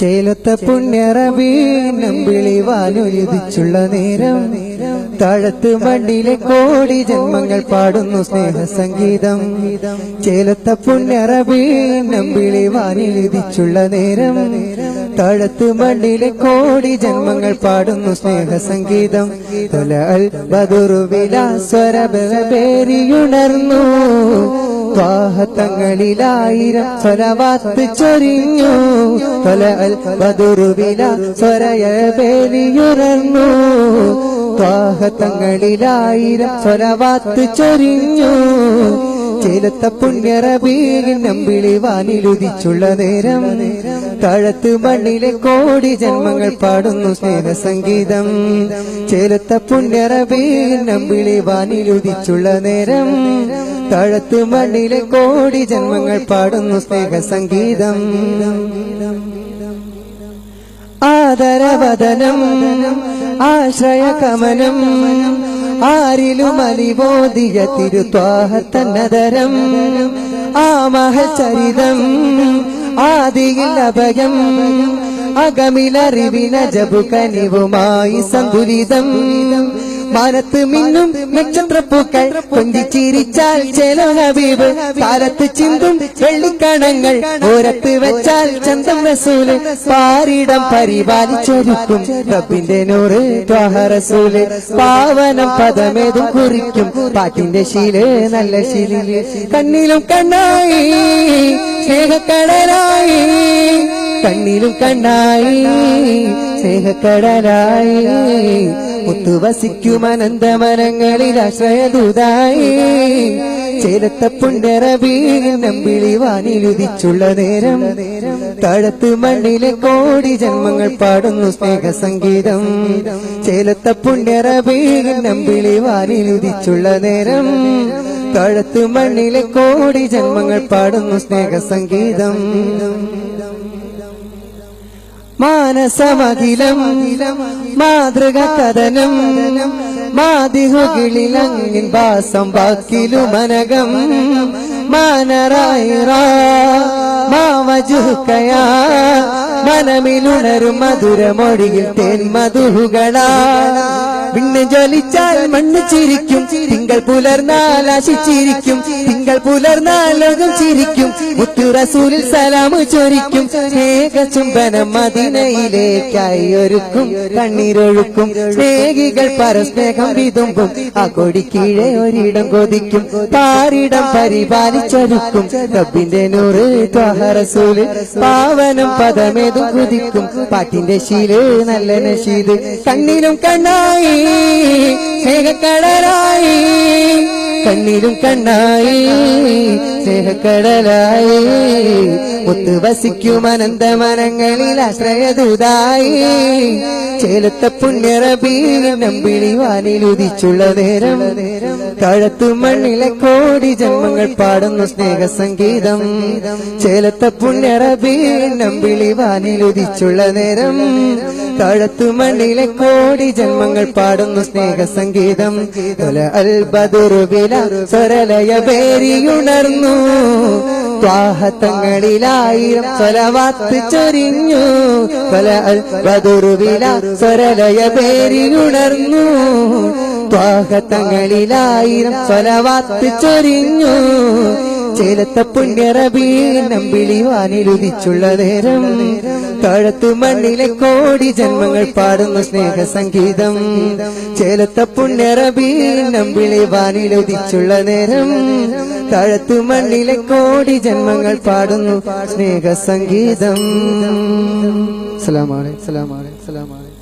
ചേലത്ത പുണ്യറബീനം വിളിവാനൊരുതിച്ചുള്ള നേരം. താഴത്ത് മണ്ണിലെ കോടി ജന്മങ്ങൾ പാടുന്നു സ്നേഹസംഗീതം. ചേലത്ത പുണ്യറബീനം വാനിലിതിച്ചുള്ള നേരം. താഴത്ത് മണ്ണിലെ കോടി ജന്മങ്ങൾ പാടുന്നു സ്നേഹസംഗീതം. തൊല അൽ ബദുറുവിലാസ്വരബേരിയുണർന്നു ത്വാഹത്തങ്ങളിലായിരം സ്വരവാത്ത് ചൊരിഞ്ഞു. തൊല അൽ ബദുറുവില സ്വരയ പേരിയുറന്നു ത്വാഹത്തങ്ങളിലായിരം സ്വരവാത്ത് ചൊരിഞ്ഞു. ചേലത്ത പുണ്യറബീൻ നമ്പിളി വാനിലുദിച്ചുള്ള നേരം. താഴത്ത് മണ്ണിലെ കോടി ജന്മങ്ങൾ പാടുന്നു സ്നേഹസംഗീതം. ചേലത്ത പുണ്യറബീൻ നമ്പിളി വാനിലുദിച്ചുള്ള നേരം. താഴത്ത് മണ്ണിലെ കോടി ജന്മങ്ങൾ പാടുന്നു സ്നേഹസംഗീതം. ആദരവദനം ആശ്രയകമനം ആരിലും അലിബോധിയ തിരുത്വാഹത്തന്നതരം ആ മഹചരിതം ആദിയിൽ അഭയം അകമിലറിവിന ജപു കനിവുമായി സന്തുലിതം. മാനത്ത് മിന്നും നക്ഷത്രപ്പൂക്കൾ കൊഞ്ചിച്ചിരിച്ചാൽ ചെലോ ഹബീബ്. കാലത്ത് ചിന്തും വെള്ളിക്കണങ്ങൾ ഓരത്ത് വെച്ചാൽ ചന്തം റസൂൽ. പാരിടം പരിപാലിച്ചൊരുക്കും റബ്ബിന്റെ നൂറ് റസൂൽ. പാവനം പദമേതും കുറിക്കും പാട്ടിന്റെ ശീൽ നല്ല ശീലിൽ. കണ്ണിലും കണ്ണായി സ്നേഹക്കടലായി. കണ്ണിലും കണ്ണായി സ്നേഹക്കടലായി. മുത്തുവസിക്കും അനന്തമനങ്ങളിൽ ആശ്രയദൂതായി. ചേലത്ത പുണ്യറബീൻ നമ്പിളി വാനിലുദിച്ചുള്ള നേരം. താഴത്ത് മണ്ണിലെ കോടി ജന്മങ്ങൾ പാടുന്നു സ്നേഹസംഗീതം. ചേലത്ത പുണ്യറബീൻ നമ്പിളി വാനിലുദിച്ചുള്ള നേരം. താഴത്ത് മണ്ണിലെ കോടി ജന്മങ്ങൾ പാടുന്നു സ്നേഹസംഗീതം. മാനസമഖിലം മാതൃക കഥനം മാതിഹുകിളിലങ്ങിൻ വാസം ബാക്കിലുമനകം മാനറായിറ മാവജുക്കയാ മനമിലുണരും മധുരമൊഴിയിൽ തേൻ മധുഹുകളാ. പിന്നെ ജ്വലിച്ചാൽ മണ്ണ് ചിരിക്കും തിങ്കൾ പുലർന്നാൽ ആശിച്ചിരിക്കും തിങ്കൾ പുലർന്നാൽ ലോകം ചിരിക്കും. മുത്തു റസൂലിൽ സലാമ് ചൊരിക്കും. സ്നേഹ ചുംബനം മദിനയിലേക്കായി ഒരുക്കും. കണ്ണീരൊഴുക്കും. സ്നേഹികൾ പരസ്നേഹം വിതുമ്പും. ആ കൊടി കീഴെ ഒരിടം കൊതിക്കും. പാരിടം പരിപാലിച്ചൊരുക്കും. റബ്ബിന്റെ നൂറ് ത്വഹറസൂൽ പാവനം പദമേതും കുതിക്കും. പാട്ടിന്റെ ശീൽ നല്ല നശീത്. കണ്ണിലും കണ്ണായി സ്നേഹക്കടലായി. കണ്ണിലും കണ്ണായി സ്നേഹക്കടലായി ഒത്തു വസിക്കും അനന്തമനങ്ങളിൽ ആശ്രയദൂതായി. ചേലത്ത പുണ്യറബീൻ നമ്പിളി വാനിലുദിച്ചുള്ള നേരം കഴത്തു മണ്ണിലെ കോടി ജന്മങ്ങൾ പാടുന്നു സ്നേഹസംഗീതം. ചേലത്ത പുണ്യറബീൻ നമ്പിളി വാനിലുദിച്ചുള്ള നേരം താഴത്തു മണ്ണിലെ കോടി ജന്മങ്ങൾ പാടുന്നു സ്നേഹസംഗീതം. സംഗീതം അൽ ബദുറുവില സ്വരലയ പേരിയുണർന്നു. ത്വാഹത്തങ്ങളിലായിരം സ്വലവാത്ത് ചൊരിഞ്ഞു. പല അൽബദുറുവില സ്വരലയ പേരിയുണർന്നു. ത്വാഹത്തങ്ങളിലായിരം സ്വലവാത്ത് ചൊരിഞ്ഞു. ചേലത്ത പുണ്യറബി നമ്പിളി വാനിലുദിച്ചുള്ള നേരം. കഴത്തു മണ്ണിലെ കോടി ജന്മങ്ങൾ പാടുന്നു സ്നേഹസംഗീതം. ചേലത്ത പുണ്യറബി നമ്പിളി വാനിലുദിച്ചുള്ള നേരം. കഴത്തു മണ്ണിലെ കോടി ജന്മങ്ങൾ പാടുന്നു സ്നേഹ സംഗീതം സലാമാണ് സലാമാണ് സലാമാണ്